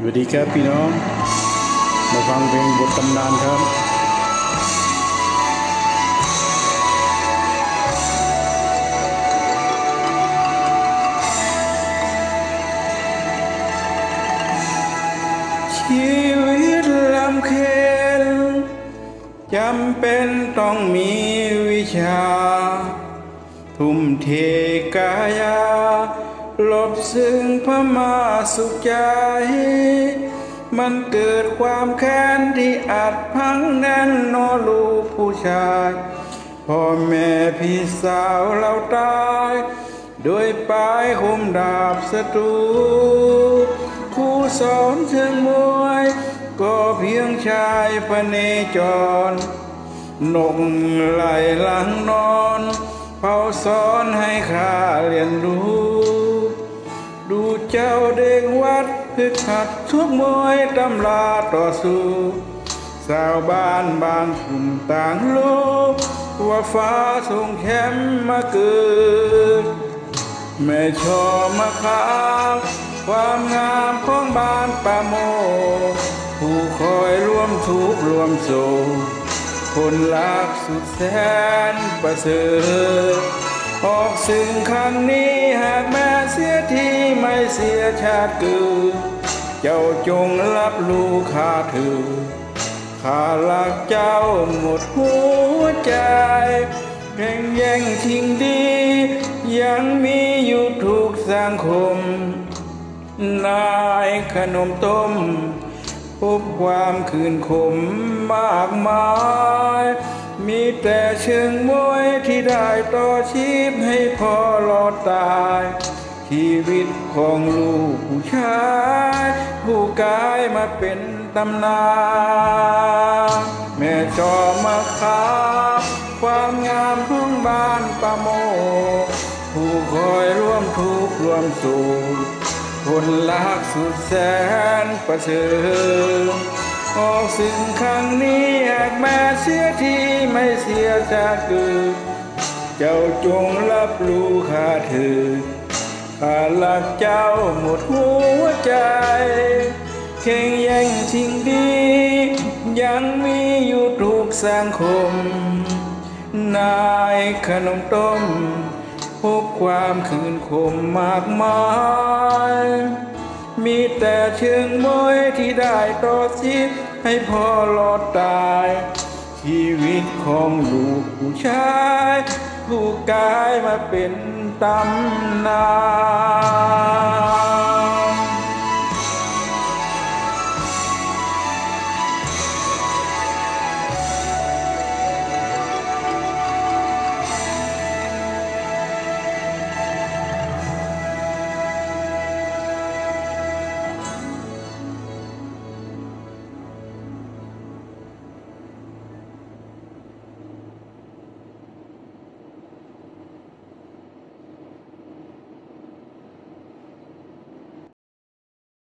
วัสดีครับพี่น้อง มาฟังเพลงบทตำนานครับ ชีวิตลำเค็นจำเป็นต้องมีวิชา ทุ่มเทกายา ลบซึ่งพมาสุขใจ มันเกิดความแค้นที่อาจพังแน่นนอลูกผู้ชายพ่อแม่พี่สาวเราตายโดยปลายคมดาบศัตรูครูสอนเชิงมวย ก็เพียงชายพเนจร นกไหลหลังนอนเฝ้าสอนให้ข้าเรียนรู้ ดูเจ้าเด็กวัดพึกหัดทุกมวยตำลาต่อสู้ สาวบ้านบานกลุ่มต่างรู้ว่าฟ้าทรงแคมมาเกิด แม่ชอมาขาวความงามของบ้านป่าโม ผู้คอยร่วมทุกข์ร่วมโศกคนรักสุดแสนประเสริฐ ออกสิ่งครั้งนี้หากแม่เสียทีไม่เสียชาติเกิดเจ้าจงรับรู้ข้าถือข้ารักเจ้าหมดหัวใจแข่งแย่งชิงดี ยังมีอยู่ทุกสังคม นายขนมต้ม พบความคืนขมมากมาย มีแต่เชิงมวยที่ได้ต่อชีพให้พ่อรอดตาย ชีวิตของลูกผู้ชาย ผู้กลายมาเป็นตำนานแม่จอมาคาความงามของบ้านปะโมผู้คอยร่วมทุกข์ร่วมสุขคนรักสุดแสนประเสริฐ ออกสิ่งครั้งนี้หากแม่เสียทีไม่เสียชาติเกิดเจ้าจงรับรู้ข้าเถิดข้ารักเจ้าหมดหัวใจเข่งแย่งชิงดี ยังมีอยู่ทุกสังคม นายขนมต้มพบความคืนคมมากมาย มีแต่เชิงมวยที่ได้ต่อชีพ ให้พ่อรอดตาย ชีวิตของลูกผู้ชาย ผู้กลายมาเป็นตำนาน